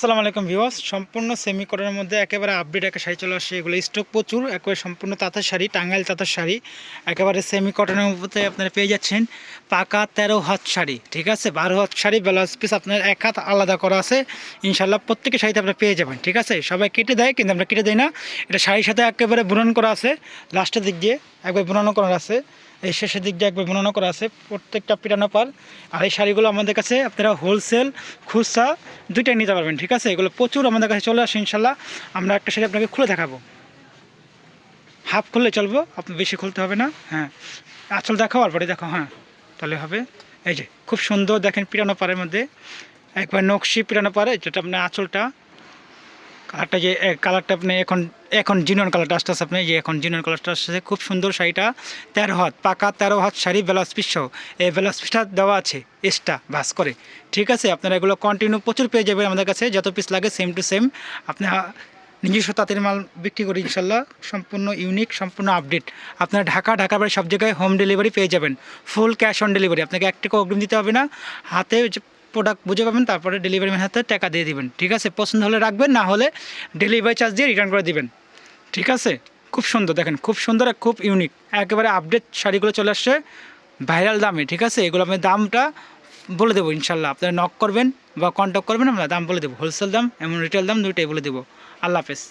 আসসালামু আলাইকুম ভিউয়ার্স। সম্পূর্ণ সেমি কটনের মধ্যে একেবারে আপডেট একটা শাড়ি চলে আসছে। এগুলো স্টক প্রচুর, একেবারে সম্পূর্ণ তাঁতের শাড়ি, টাঙ্গাইল তাঁতের শাড়ি। একেবারে সেমি কটনের মধ্যে আপনারা পেয়ে যাচ্ছেন পাকা তেরো হাত শাড়ি, ঠিক আছে? বারো হাত শাড়ি, ব্লাউজ পিস আপনার এক হাত আলাদা করা আছে। ইনশাল্লাহ প্রত্যেকের শাড়িতে আপনারা পেয়ে যাবেন, ঠিক আছে? সবাই কেটে দেয়, কিন্তু আমরা কেটে দিই না। এটা শাড়ির সাথে একেবারে বুনন করা আছে। লাস্টের দিক দিয়ে একবার বুনানো করা আছে। এই শেষের দিক দিয়ে একবার বুনানো করা আছে। প্রত্যেকটা পিটানো পার আর এই শাড়িগুলো আমাদের কাছে আপনারা হোলসেল খুচরা, দুইটাই নিতে পারবেন, ঠিক আছে? এগুলো প্রচুর আমাদের কাছে চলে আসে, ইনশাল্লাহ। আমরা একটা শাড়ি আপনাকে খুলে দেখাবো। হাফ খুললে চলবো, আপনি বেশি খুলতে হবে না হ্যাঁ। আঁচল দেখাও, আর পরে দেখো হ্যাঁ। তাহলে হবে। এই যে, খুব সুন্দর দেখেন পিরানো পাড়ের মধ্যে। একবার নকশি পিরানো পাড়ে, যেটা আপনার আঁচলটা কালারটা যে কালারটা আপনি এখন এখন জিনন কালারটা আসতেছে আপনি যে এখন জিনন কালারটা আসতেছে, খুব সুন্দর শাড়িটা। তেরো হাত, পাকা তেরো হাত শাড়ি ব্লাউজ পিস সহ। এই ব্লাউজ পিসটা দেওয়া আছে এক্সট্রা ভাস করে। ঠিক আছে, আপনারা এগুলো কন্টিনিউ প্রচুর পেয়ে যাবেন আমাদের কাছে, যত পিস লাগে সেম টু সেম আপনি আ- নিজস্ব তাঁতের মাল বিক্রি করি ইনশাল্লাহ সম্পূর্ণ ইউনিক সম্পূর্ণ আপডেট আপনার ঢাকা ঢাকার বাইরে সব জায়গায় হোম ডেলিভারি পেয়ে যাবেন। ফুল ক্যাশ অন ডেলিভারি আপনাকে এক টাকা অগ্রিম দিতে হবে না। হাতে প্রোডাক্ট বুঝে পাবেন, তারপরে ডেলিভারি ম্যান হাতে টাকা দিয়ে দিবেন। ঠিক আছে? পছন্দ হলে রাখবেন, না হলে ডেলিভারি চার্জ দিয়ে রিটার্ন করে দিবেন। ঠিক আছে? খুব সুন্দর, দেখেন, খুব সুন্দর আর খুব ইউনিক একেবারে আপডেট শাড়িগুলো চলে আসছে ভাইরাল দামে, ঠিক আছে? এগুলো আমি দামটা বলে দেবো ইনশাল্লাহ আপনারা নক করবেন বা কন্ট্যাক্ট করবেন, আমরা দাম বলে দেবো। হোলসেল দাম, এমন রিটেল দাম, দুইটাই বলে দেবো। আল্লাহ হাফেজ।